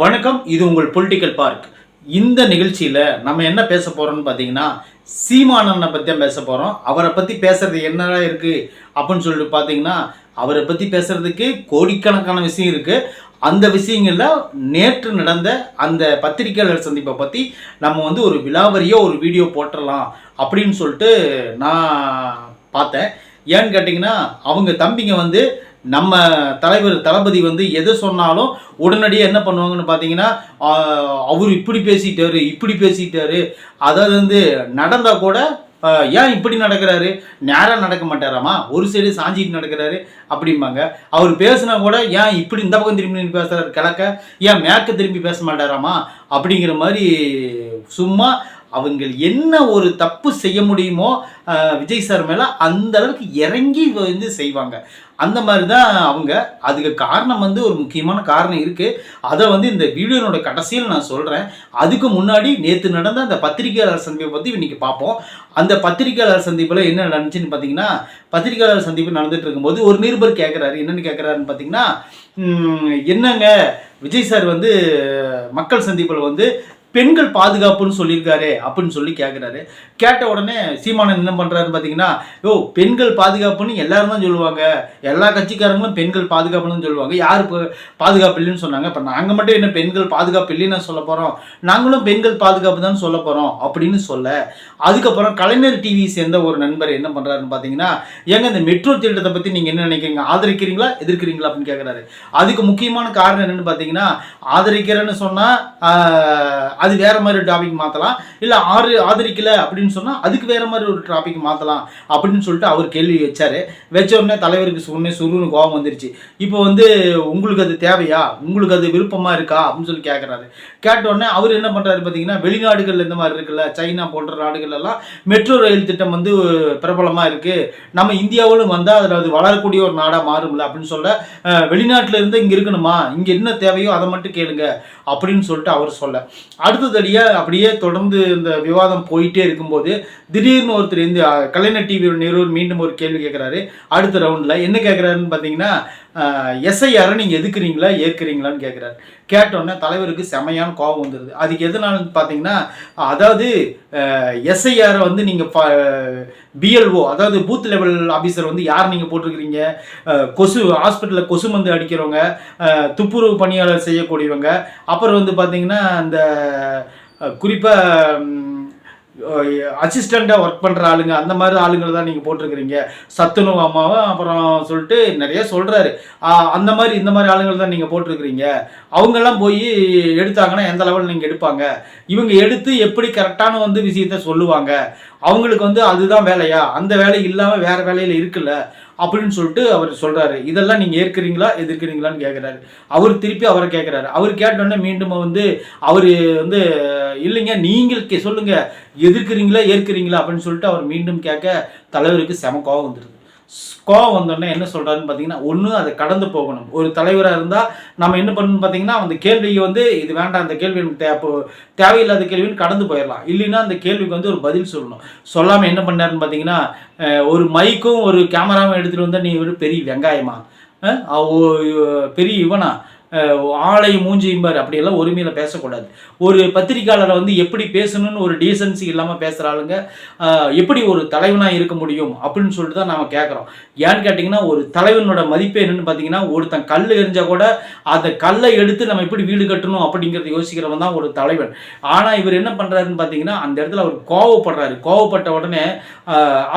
வணக்கம் இது உங்கள் பொலிட்டிக்கல் பார்க் இந்த நிகழ்ச்சியில் நம்ம என்ன பேச போகிறோம்னு பார்த்தீங்கன்னா சீமானனை பற்றி தான் பேச போகிறோம் அவரை பற்றி பேசுறது என்னடா இருக்குது அப்படின்னு சொல்லிட்டு பார்த்தீங்கன்னா அவரை பற்றி பேசுறதுக்கு கோடிக்கணக்கான விஷயம் இருக்குது அந்த விஷயங்களில் நேற்று நடந்த அந்த பத்திரிகையாளர் சந்திப்பை பற்றி நம்ம வந்து ஒரு விலாவரியாக ஒரு வீடியோ போட்டுடலாம் அப்படின்னு சொல்லிட்டு நான் பார்த்தேன். ஏன்னு கேட்டிங்கன்னா அவங்க தம்பிங்க வந்து நம்ம தலைவர் தளபதி வந்து எது சொன்னாலும் உடனடியாக என்ன பண்ணுவாங்கன்னு பார்த்தீங்கன்னா அவர் இப்படி பேசிட்டாரு இப்படி பேசிட்டாரு. அதாவது வந்து நடந்தால் கூட ஏன் இப்படி நடக்கிறாரு? நேராக நடக்க மாட்டாராமா? ஒரு சைடு சாஞ்சிட்டு நடக்கிறாரு அப்படிம்பாங்க. அவர் பேசினா கூட ஏன் இப்படி இந்த பக்கம் திரும்பி பேசுகிறாரு கிழக்க? ஏன் மேற்க திரும்பி பேச மாட்டாராமா? அப்படிங்கிற மாதிரி சும்மா அவங்க என்ன ஒரு தப்பு செய்ய முடியுமோ விஜய் சார் மேலே அந்த அளவுக்கு இறங்கி வந்து செய்வாங்க. அந்த மாதிரி தான் அவங்க. அதுக்கு காரணம் வந்து ஒரு முக்கியமான காரணம் இருக்குது அதை வந்து இந்த வீடியோனோட கடைசியில் நான் சொல்கிறேன் அதுக்கு முன்னாடி நேற்று நடந்த அந்த பத்திரிகையாளர் சந்திப்பை பற்றி இன்றைக்கி பார்ப்போம். அந்த பத்திரிகையாளர் சந்திப்பில் என்ன நடந்துச்சுன்னு பார்த்தீங்கன்னா பத்திரிகையாளர் சந்திப்பு நடந்துட்டு இருக்கும்போது ஒரு நிருபர் கேட்குறாரு என்னன்னு கேட்குறாருன்னு பார்த்தீங்கன்னா என்னங்க? விஜய் சார் வந்து மக்கள் சந்திப்பில் வந்து பெண்கள் பாதுகாப்புன்னு சொல்லியிருக்காரு அப்படின்னு சொல்லி கேட்குறாரு கேட்ட உடனே சீமானன் என்ன பண்ணுறாருன்னு பார்த்தீங்கன்னா யோ பெண்கள் பாதுகாப்புன்னு எல்லாரும் தான் சொல்லுவாங்க. எல்லா கட்சிக்காரங்களும் பெண்கள் பாதுகாப்புன்னு சொல்லுவாங்க. யார் இப்போ பாதுகாப்பு இல்லைன்னு சொன்னாங்க. இப்போ நாங்கள் மட்டும் என்ன பெண்கள் பாதுகாப்பு இல்லைன்னு சொல்ல போகிறோம் நாங்களும் பெண்கள் பாதுகாப்பு தான் சொல்ல போகிறோம் அப்படின்னு சொல்ல. அதுக்கப்புறம் கலைஞர் டிவி சேர்ந்த ஒரு நண்பர் என்ன பண்ணுறாருன்னு பார்த்தீங்கன்னா ஏங்க இந்த மெட்ரோ திட்டத்தை பற்றி நீங்கள் என்ன நினைக்கிறீங்க? ஆதரிக்கிறீங்களா? எதிர்க்கிறீங்களா? அப்படின்னு கேட்குறாரு அதுக்கு முக்கியமான காரணம் என்னன்னு பார்த்தீங்கன்னா ஆதரிக்கிறேன்னு சொன்னால் அது வேற மாதிரி டாபிக் மாற்றலாம் இல்லை ஆறு ஆதரிக்கல அப்படின்னு சொன்னால் அதுக்கு வேற மாதிரி ஒரு டாபிக் மாற்றலாம் அப்படின்னு சொல்லிட்டு அவர் கேள்வி வச்சாரு. வச்ச உடனே தலைவருக்கு சொன்னே சுருன்னு கோபம் வந்துருச்சு. இப்போ வந்து உங்களுக்கு அது தேவையா? உங்களுக்கு அது விருப்பமா இருக்கா? அப்படின்னு சொல்லி கேட்குறாரு கேட்ட உடனே அவர் என்ன பண்றாரு பார்த்தீங்கன்னா வெளிநாடுகள் இந்த மாதிரி இருக்குல்ல சைனா போன்ற நாடுகள் எல்லாம் மெட்ரோ ரயில் திட்டம் வந்து பிரபலமா இருக்கு. நம்ம இந்தியாவிலும் வந்தால் அதில் அது வளரக்கூடிய ஒரு நாடாக மாறும்ல அப்படின்னு சொல்ல வெளிநாட்டில் வெளிநாட்டுல இருந்து இங்கே இருக்கணுமா? இங்கே என்ன தேவையோ அதை மட்டும் கேளுங்க அப்படின்னு சொல்லிட்டு அவர் சொல்ல. அடுத்ததடியாக அப்படியே தொடர்ந்து இந்த விவாதம் போயிட்டே இருக்கும்போது திடீர்னு ஒருத்தர் இந்த கலைஞர் டிவியோட நிறுவர் மீண்டும் ஒரு கேள்வி கேட்குறாரு அடுத்த ரவுண்டில் என்ன கேட்குறாருன்னு பார்த்தீங்கன்னா எஸ்ஐஆரை நீங்கள் எதுக்குறீங்களா ஏற்கிறீங்களான்னு கேட்குறாரு கேட்டோன்னே தலைவருக்கு செமையான கோபம் வந்துடுது அதுக்கு எதனாலன்னு பார்த்தீங்கன்னா அதாவது எஸ்ஐஆரை வந்து நீங்கள் பிஎல்ஓ அதாவது பூத் லெவல் ஆஃபீஸர் வந்து யார் நீங்கள் போட்டிருக்கிறீங்க? கொசு ஹாஸ்பிட்டலில் கொசு மருந்து அடிக்கிறவங்க துப்புரவு பணியாளர் செய்யக்கூடியவங்க. அப்புறம் வந்து பார்த்தீங்கன்னா அந்த குறிப்பாக அசிஸ்டண்ட்டாக ஒர்க் பண்ணுற ஆளுங்க அந்த மாதிரி ஆளுங்களை தான் நீங்கள் போட்டிருக்கிறீங்க. சத்துணவு அம்மாவும் அப்புறம் சொல்லிட்டு நிறைய சொல்கிறாரு அந்த மாதிரி இந்த மாதிரி ஆளுங்களை தான் நீங்கள் போட்டிருக்கிறீங்க. அவங்கெல்லாம் போய் எடுத்தாங்கன்னா எந்த லெவலில் நீங்கள் எடுப்பாங்க? இவங்க எடுத்து எப்படி கரெக்டான வந்து விஷயத்த சொல்லுவாங்க? அவங்களுக்கு வந்து அதுதான் வேலையா? அந்த வேலை இல்லாமல் வேறு வேலையில் இருக்குல்ல? அப்படின்னு சொல்லிட்டு அவர் சொல்கிறாரு இதெல்லாம் நீங்கள் ஏற்கிறீங்களா? எதிர்க்கிறீங்களான்னு கேட்குறாரு அவர் திருப்பி அவரை கேட்குறாரு அவர் கேட்டோன்னே மீண்டும் வந்து அவர் வந்து இல்லைங்க நீங்கள் கே- சொல்லுங்கள் எதிர்க்கிறீங்களா? ஏற்கிறீங்களா? அப்படின்னு சொல்லிட்டு அவர் மீண்டும் கேட்க தலைவருக்கு செம கோவம் வந்துடுது கோவம் வந்தோடனே என்ன சொல்கிறாருன்னு பார்த்தீங்கன்னா ஒன்று அதை கடந்து போகணும். ஒரு தலைவராக இருந்தால் நம்ம என்ன பண்ணணும் பார்த்தீங்கன்னா அந்த கேள்விக்கு வந்து இது வேண்டாம் அந்த கேள்வி எனக்கு தே தேவையில்லாத கேள்வின்னு கடந்து போயிடலாம். இல்லைன்னா அந்த கேள்விக்கு வந்து ஒரு பதில் சொல்லணும். சொல்லாமல் என்ன பண்ணாருன்னு பார்த்தீங்கன்னா ஒரு மைக்கும் ஒரு கேமராவும் எடுத்துகிட்டு வந்தால் நீ ஒரு பெரிய வெங்காயமா? பெரிய இவனா? ஆளை மூஞ்சியும்பார் அப்படியெல்லாம் ஒருமையில் பேசக்கூடாது. ஒரு பத்திரிக்கையாளரை வந்து எப்படி பேசணும்னு ஒரு டீசன்சி இல்லாமல் பேசுகிற ஆளுங்க எப்படி ஒரு தலைவனாக இருக்க முடியும் அப்படின்னு சொல்லிட்டு தான் நாம் கேட்குறோம் ஏன்னு கேட்டிங்கன்னா ஒரு தலைவனோட மதிப்பு என்னன்னு பார்த்தீங்கன்னா ஒருத்தன் கல் எரிஞ்சால் கூட அந்த கல்லை எடுத்து நம்ம எப்படி வீடு கட்டணும் அப்படிங்கிறத யோசிக்கிறவன் தான் ஒரு தலைவன். ஆனால் இவர் என்ன பண்ணுறாருன்னு பார்த்தீங்கன்னா அந்த இடத்துல அவர் கோவப்படுறாரு. கோவப்பட்ட உடனே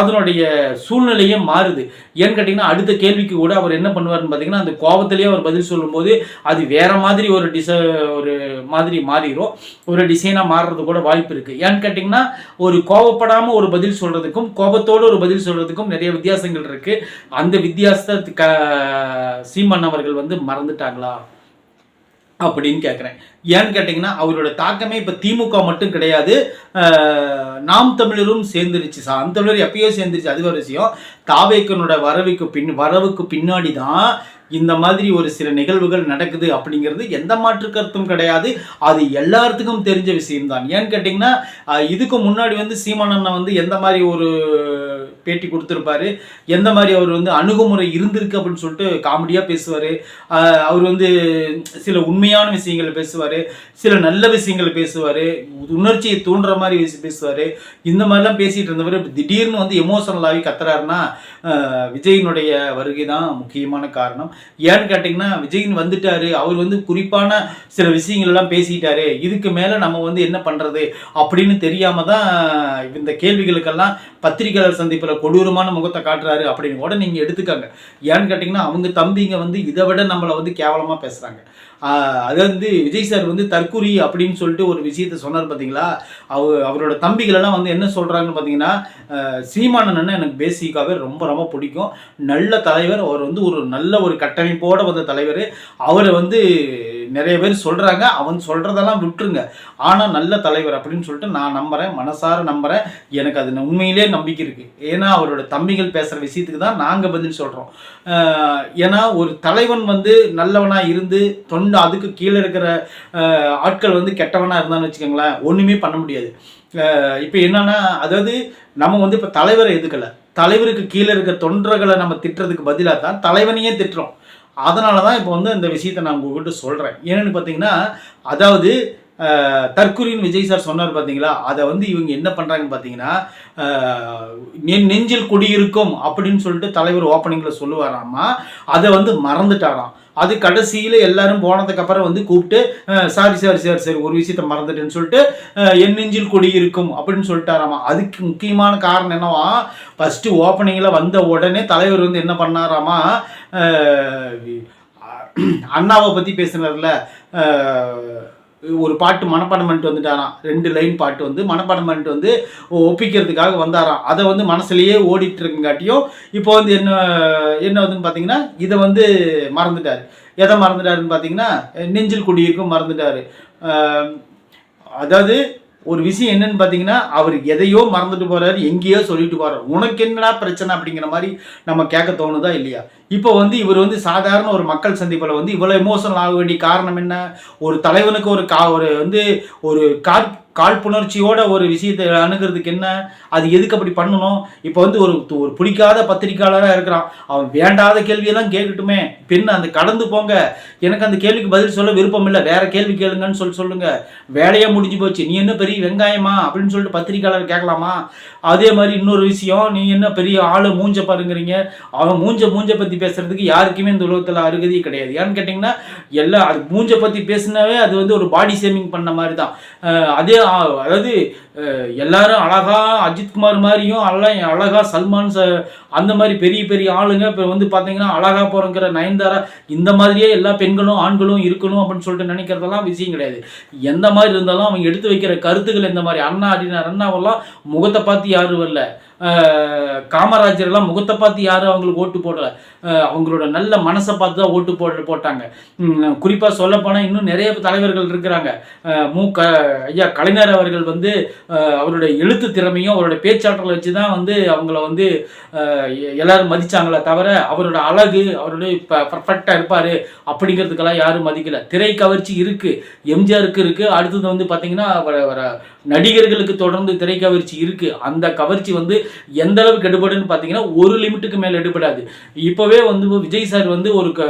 அதனுடைய சூழ்நிலையே மாறுது. ஏன்னு கேட்டிங்கன்னா அடுத்த கேள்விக்கு கூட அவர் என்ன பண்ணுவாருன்னு பார்த்தீங்கன்னா அந்த கோபத்திலேயே அவர் பதில் சொல்லும்போது அது வேற மாதிரி ஒரு டிச ஒரு மாதிரி மாறிடும் ஒரு டிசைனாக மாறுறது கூட வாய்ப்பு இருக்குது ஏன்னு கேட்டிங்கன்னா ஒரு கோவப்படாமல் ஒரு பதில் சொல்கிறதுக்கும் கோபத்தோடு ஒரு பதில் சொல்கிறதுக்கும் நிறைய வித்தியாசங்கள் இருக்குது அந்த வித்தியாசத்தை க சீமன் அவர்கள் வந்து மறந்துட்டாங்களா? அப்படின்னு கேட்குறேன் ஏன்னு கேட்டிங்கன்னா அவரோட தாக்கமே இப்போ திமுக மட்டும் கிடையாது. நாம் தமிழரும் சேர்ந்துருச்சு சா அந்த தமிழர் எப்பயோ சேர்ந்துருச்சு. அது ஒரு விஷயம். தாவேக்கனோட வரவுக்கு பின் வரவுக்கு பின்னாடி தான் இந்த மாதிரி ஒரு சில நிகழ்வுகள் நடக்குது அப்படிங்கிறது எந்த மாற்று கருத்தும் கிடையாது. அது எல்லாத்துக்கும் தெரிஞ்ச விஷயம்தான். ஏன்னு கேட்டிங்கன்னா இதுக்கு முன்னாடி வந்து சீமானண்ணா வந்து எந்த மாதிரி ஒரு பேட்டி கொடுத்துருப்பாரு எந்த மாதிரி அவர் வந்து அணுகுமுறை இருந்திருக்கு அப்படின்னு சொல்லிட்டு காமெடியாக பேசுவார். அவர் வந்து சில உண்மையான விஷயங்களை பேசுவார் சில நல்ல விஷயங்களை பேசுவார் உணர்ச்சியை தூண்டுற மாதிரி பேசி- பேசுவார். இந்த மாதிரிலாம் பேசிகிட்டு இருந்தவர் திடீர்னு வந்து எமோஷனலாகி கத்துறாருன்னா விஜயினுடைய வருகை தான் முக்கியமான காரணம். ஏன்னு கேட்டிங்கன்னா விஜயின் வந்துட்டாரு. அவர் வந்து குறிப்பான சில விஷயங்கள் எல்லாம் பேசிட்டாரு. இதுக்கு மேலே நம்ம வந்து என்ன பண்ணுறது அப்படின்னு தெரியாமல் தான் இந்த கேள்விகளுக்கெல்லாம் பத்திரிகையாளர் சந்திப்பில் கொடூரமான முகத்தை காட்டுறாரு அப்படின்னு கூட நீங்கள் எடுத்துக்கங்க. ஏன்னு கேட்டிங்கன்னா அவங்க தம்பிங்க வந்து இதை விட நம்மளை வந்து கேவலமாக பேசுகிறாங்க அது வந்து விஜய் சார் வந்து தற்குறி அப்படின்னு சொல்லிட்டு ஒரு விஷயத்த சொன்னார் பார்த்தீங்களா அவர் அவரோட தம்பிகளெல்லாம் வந்து என்ன சொல்கிறாங்கன்னு பார்த்தீங்கன்னா அஹ், சீமானன் எனக்கு பேசிக்காகவே ரொம்ப ரொம்ப பிடிக்கும். நல்ல தலைவர் அவர் வந்து ஒரு நல்ல ஒரு கட்டமைப்போடு வந்த தலைவர். அவரை வந்து நிறைய பேர் சொல்கிறாங்க அவன் சொல்கிறதெல்லாம் விட்டுருங்க. ஆனால் நல்ல தலைவர் அப்படின்னு சொல்லிட்டு நான் நம்புகிறேன் மனசார நம்புகிறேன் எனக்கு அது உண்மையிலே நம்பிக்கை இருக்குது ஏன்னா அவரோட தம்பிகள் பேசுகிற விஷயத்துக்கு தான் நாங்கள் பதில் சொல்கிறோம் ஏன்னா ஒரு தலைவன் வந்து நல்லவனாக இருந்து தொண்டு அதுக்கு கீழே இருக்கிற ஆட்கள் வந்து கெட்டவனாக இருந்தான்னு வச்சுக்கோங்களேன் ஒன்றுமே பண்ண முடியாது. இப்போ என்னன்னா அதாவது நம்ம வந்து இப்போ தலைவரை எதுக்கலை தலைவருக்கு கீழே இருக்க தொண்டர்களை நம்ம திட்டுறதுக்கு பதிலாக தான் தலைவனையே திட்டுறோம். அதனால தான் இப்போ வந்து இந்த விஷயத்தை நான் உங்ககிட்ட சொல்கிறேன் ஏன்னு பார்த்தீங்கன்னா அதாவது அஹ், தற்குறின்னு விஜய் சார் சொன்னார் பார்த்தீங்களா அதை வந்து இவங்க என்ன பண்ணுறாங்கன்னு பார்த்தீங்கன்னா என் நெஞ்சில் குடியிருக்கும் அப்படின்னு சொல்லிட்டு தலைவர் ஓப்பனிங்கில் சொல்லுவாராமா? அதை வந்து மறந்துட்டாராம். அது கடைசியில் எல்லாரும் போனதுக்கப்புறம் வந்து கூப்பிட்டு சாரி சாரி சாரி சரி ஒரு விஷயத்த மறந்துட்டேன்னு சொல்லிட்டு என் நெஞ்சில் குடியிருக்கும் அப்படின்னு சொல்லிட்டாராமா. அதுக்கு முக்கியமான காரணம் என்னவா ஃபஸ்ட்டு ஓப்பனிங்கில் வந்த உடனே தலைவர் வந்து என்ன பண்ணாராமா அண்ணாவை பற்றி பேசுனார்ல ஒரு பாட்டு மனப்பாடம் பண்ணிட்டு வந்துட்டாராம். ரெண்டு லைன் பாட்டு வந்து மனப்பாடம் பண்ணிட்டு வந்து ஒப்பிக்கிறதுக்காக வந்தாராம். அதை வந்து மனசுலேயே ஓடிட்டு இருக்குங்காட்டியும் இப்போ வந்து என்ன என்ன வந்துன்னு பார்த்தீங்கன்னா இதை வந்து மறந்துட்டார். எதை மறந்துட்டாருன்னு பார்த்தீங்கன்னா நெஞ்சில் குடியிருக்கும் மறந்துட்டார். அதாவது ஒரு விஷயம் என்னன்னு பார்த்தீங்கன்னா அவர் எதையோ மறந்துட்டு போறாரு எங்கேயோ சொல்லிட்டு போறாரு. உனக்கு என்னடா பிரச்சனை அப்படிங்கிற மாதிரி நம்ம கேட்க தோணுதா இல்லையா? இப்போ வந்து இவர் வந்து சாதாரண ஒரு மக்கள் சந்திப்பில் வந்து இவ்வளோ எமோஷனல் ஆக வேண்டிய காரணம் என்ன? ஒரு தலைவனுக்கு ஒரு கா ஒரு வந்து ஒரு கால் காழ்ப்புணர்ச்சியோட ஒரு விஷயத்தை அணுகிறதுக்கு என்ன? அது எதுக்கு அப்படி பண்ணணும்? இப்போ வந்து ஒரு ஒரு பிடிக்காத பத்திரிக்கையாளராக இருக்கிறான். அவன் வேண்டாத கேள்வியெல்லாம் கேட்கட்டுமே. பின்ன அந்த கடந்து போங்க. எனக்கு அந்த கேள்விக்கு பதில் சொல்ல விருப்பம் இல்லை. வேற கேள்வி கேளுங்கன்னு சொல்லி சொல்லுங்க. வேலையே முடிஞ்சு போச்சு. நீ என்ன பெரிய வெங்காயமா? அப்படின்னு சொல்லிட்டு பத்திரிக்கையாளர் கேட்கலாமா? அதே மாதிரி இன்னொரு விஷயம். நீ என்ன பெரிய ஆளு மூஞ்ச பாருங்கிறீங்க. அவன் மூஞ்ச மூஞ்ச பற்றி பேசுறதுக்கு யாருக்குமே இந்த உலகத்தில் அருகதி கிடையாது. ஏன்னு கேட்டிங்கன்னா எல்லாம் அது மூஞ்ச பற்றி பேசினாவே அது வந்து ஒரு பாடி ஷேமிங் பண்ண மாதிரி தான் அதே அதாவது எல்லாரும் அழகா அஜித்குமார் மாதிரியும் எல்லாம் அழகா சல்மான் ச அந்த மாதிரி பெரிய பெரிய ஆளுங்க. இப்போ வந்து பார்த்தீங்கன்னா அழகா போறங்கிற நயன்தாரா இந்த மாதிரியே எல்லா பெண்களும் ஆண்களும் இருக்கணும் அப்படின்னு சொல்லிட்டு நினைக்கிறதெல்லாம் விஷயம் கிடையாது. எந்த மாதிரி இருந்தாலும் அவங்க எடுத்து வைக்கிற கருத்துக்கள் எந்த மாதிரி? அண்ணா அப்படின்னா அண்ணாவெல்லாம் முகத்தை பார்த்து யாரும் வரல. காமராஜர்லாம் காமராஜர் எல்லாம் முகத்தை பார்த்து யாரும் அவங்களுக்கு ஓட்டு போடல. அவங்களோட நல்ல மனசை பார்த்து தான் ஓட்டு போட்டு போட்டாங்க. குறிப்பாக சொல்லப்போனால் இன்னும் நிறைய தலைவர்கள் இருக்கிறாங்க. மு க ஐயா கலைஞர் அவர்கள் வந்து அவருடைய எழுத்து திறமையும் அவருடைய பேச்சாற்றலை வச்சு தான் வந்து அவங்கள வந்து எ- எல்லாரும் மதித்தாங்களே தவிர அவரோட அழகு அவருடைய பர்ஃபெக்டாக இருப்பார் அப்படிங்கிறதுக்கெல்லாம் யாரும் மதிக்கல. திரை கவர்ச்சி இருக்குது எம்ஜிஆருக்கு இருக்குது அடுத்தது வந்து பார்த்தீங்கன்னா வர நடிகர்களுக்கு தொடர்ந்து திரை கவர்ச்சி இருக்குது அந்த கவர்ச்சி வந்து எந்த அளவுக்கு எடுபடுன்னு பார்த்தீங்கன்னா ஒரு லிமிட்டுக்கு மேலே எடுபடாது. இப்போவே வந்து விஜய் சார் வந்து ஒரு க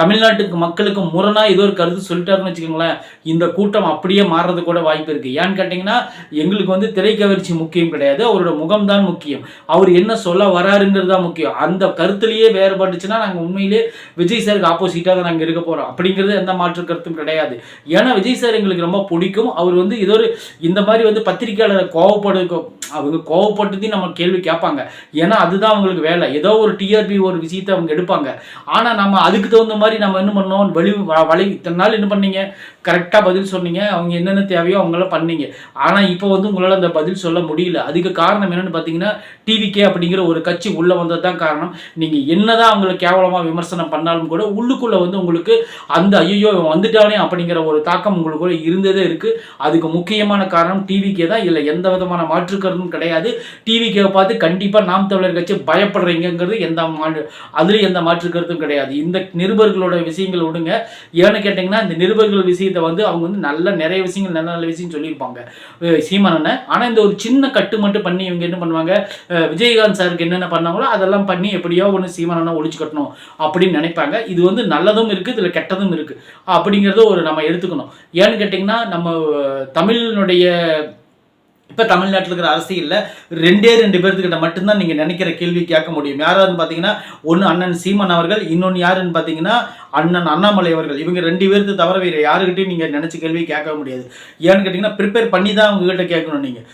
தமிழ்நாட்டுக்கு மக்களுக்கு முரணா ஏதோ ஒரு கருத்து சொல்லிட்டாருன்னு வச்சுக்கோங்களேன் இந்த கூட்டம் அப்படியே மாறுறது கூட வாய்ப்பு இருக்கு. ஏன்னு கேட்டிங்கன்னா எங்களுக்கு வந்து திரைக்கவர்ச்சி முக்கியம் கிடையாது அவரோட முகம்தான் முக்கியம். அவர் என்ன சொல்ல வராருங்கிறது தான் முக்கியம். அந்த கருத்துலேயே வேறுபட்டுச்சுன்னா நாங்கள் உண்மையிலே விஜய் சாருக்கு ஆப்போசிட்டாக தான் நாங்கள் இருக்க போகிறோம் அப்படிங்கிறது எந்த மாற்று கருத்தும் கிடையாது. ஏன்னா விஜய் சார் எங்களுக்கு ரொம்ப பிடிக்கும். அவர் வந்து ஏதோ ஒரு இந்த மாதிரி வந்து பத்திரிகையாளரை கோவப்படு அவங்க கோவப்பட்டுதான் நம்ம கேள்வி கேட்பாங்க. ஏன்னா அதுதான் அவங்களுக்கு வேலை. ஏதோ ஒரு டிஆர்பி ஒரு விஷயத்தை அவங்க எடுப்பாங்க. ஆனால் நம்ம அதுக்கு தகுந்த மாதிரி நம்ம என்ன பண்ணோம்? வழி வ- வழி இத்தனை நாள் என்ன பண்ணீங்க? கரெக்டாக பதில் சொன்னீங்க. அவங்க என்னென்ன தேவையோ அவங்கள பண்ணீங்க. ஆனால் இப்போ வந்து உங்களால் அந்த பதில் சொல்ல முடியல. அதுக்கு காரணம் என்னென்னு பார்த்தீங்கன்னா டிவிகே அப்படிங்கிற ஒரு கட்சி உள்ளே வந்தது தான் காரணம். நீங்கள் என்னதான் அவங்களை கேவலமாக விமர்சனம் பண்ணாலும் கூட உள்ளுக்குள்ளே வந்து உங்களுக்கு அந்த ஐயோ வந்துட்டானே அப்படிங்கிற ஒரு தாக்கம் உங்களுக்குள்ள இருந்ததே இருக்குது அதுக்கு முக்கியமான காரணம் டிவிக்கே தான். இல்லை எந்த விதமான மாற்று கருத்தும் கிடையாது. டிவிக்கு பார்த்து கண்டிப்பாக நாம் தமிழர் கட்சி பயப்படுறீங்கிறது எந்த மாற்று அதுலேயும் எந்த மாற்று கருத்தும் கிடையாது. இந்த நிருபர்களோட விஷயங்கள் விடுங்க. ஏன்னு கேட்டிங்கன்னா இந்த நிருபர்கள் விஷயத்தை வந்து அவங்க வந்து நல்ல நிறைய விஷயங்கள் நல்ல நல்ல விஷயம் சொல்லியிருப்பாங்க. அஹ் சீமானனை ஆனால் இந்த ஒரு சின்ன கட்டு மட்டும் பண்ணி இவங்க என்ன பண்ணுவாங்க? விஜயகாந்த் சாருக்கு என்னென்ன பண்ணாங்களோ அதெல்லாம் பண்ணி எப்படியோ ஒன்று சீமானனை ஒழிச்சு கட்டணும் அப்படின்னு நினைப்பாங்க. இது வந்து நல்லதும் இருக்குது இதில் கெட்டதும் இருக்குது அப்படிங்கிறத ஒரு நம்ம எடுத்துக்கணும். ஏன்னு கேட்டிங்கன்னா நம்ம தமிழினுடைய இப்போ தமிழ்நாட்டில் இருக்கிற அரசியலில் ரெண்டே ரெண்டு பேர்த்துக்கிட்ட மட்டும்தான் நீங்கள் நினைக்கிற கேள்வி கேட்க முடியும். யாராருன்னு பார்த்தீங்கன்னா ஒன்று அண்ணன் சீமன் அவர்கள் இன்னொன்று யாருன்னு பார்த்தீங்கன்னா அண்ணன் அண்ணாமலை அவர்கள். இவங்க ரெண்டு பேருக்கு தவிர வேறு யாருக்கிட்டையும் நீங்கள் நினச்ச கேள்வி கேட்க முடியாது. ஏன்னு கேட்டிங்கன்னா ப்ரிப்பேர் பண்ணி தான் உங்ககிட்ட கேட்கணும் நீங்கள்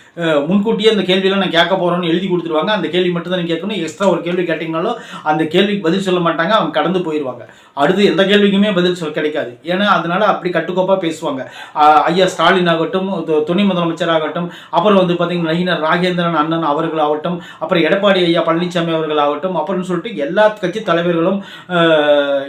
முன்கூட்டியே அந்த கேள்வியெல்லாம் நான் கேட்க போகிறோன்னு எழுதி கொடுத்துருவாங்க. அந்த கேள்வி மட்டும் தான் கேட்கணும். எக்ஸ்ட்ரா ஒரு கேள்வி கேட்டிங்கனாலும் அந்த கேள்விக்கு பதில் சொல்ல மாட்டாங்க. அவங்க கடந்து போயிடுவாங்க அடுத்து எந்த கேள்விக்குமே பதில் சொல்ல கிடைக்காது. ஏன்னா அதனால் அப்படி கட்டுக்கோப்பாக பேசுவாங்க. ஐயா ஸ்டாலின் ஆகட்டும் துணை முதலமைச்சர் ஆகட்டும் அப்புறம் வந்து பார்த்தீங்கன்னா நயினர் ராகேந்திரன் அண்ணன் அவர்கள் ஆகட்டும் அப்புறம் எடப்பாடி ஐயா பழனிசாமி அவர்கள் ஆகட்டும் அப்புறம் சொல்லிட்டு எல்லா கட்சி தலைவர்களும்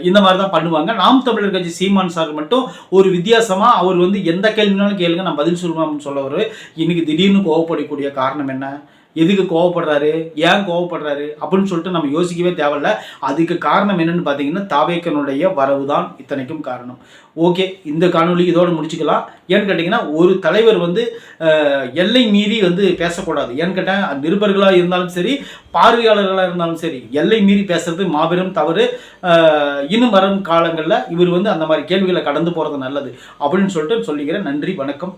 இந்த மாதிரி தான் பண்ணுவாங்க. நாம் தமிழர் கட்சி சீமான் சார் மட்டும் ஒரு வித்தியாசமாக அவர் வந்து எந்த கேள்வினாலும் கேளுங்க நான் பதில் சொல்லுவேன் சொல்லவர் இன்னைக்கு திடீர்னு கோவப்படக்கூடிய காரணம் என்ன? எதுக்கு கோவப்படுறாரு? ஏன் கோவப்படுறாரு? அப்படின்னு சொல்லிட்டு நம்ம யோசிக்கவே தேவையில்ல. அதுக்கு காரணம் என்னன்னு பார்த்தீங்கன்னா தாவேக்கனுடைய வரவு தான் இத்தனைக்கும் காரணம். ஓகே இந்த காணொலி இதோடு முடிச்சுக்கலாம். ஏன்னு கேட்டிங்கன்னா ஒரு தலைவர் வந்து எல்லை மீறி வந்து பேசக்கூடாது. ஏன்னு கேட்டால் நிருபர்களாக இருந்தாலும் சரி பார்வையாளர்களாக இருந்தாலும் சரி எல்லை மீறி பேசுறது மாபெரும் தவறு. இன்னும் வரும் காலங்களில் இவர் வந்து அந்த மாதிரி கேள்விகளை கடந்து போகிறது நல்லது. அப்படின்னு சொல்லிட்டு சொல்லிக்கிறேன். நன்றி வணக்கம்.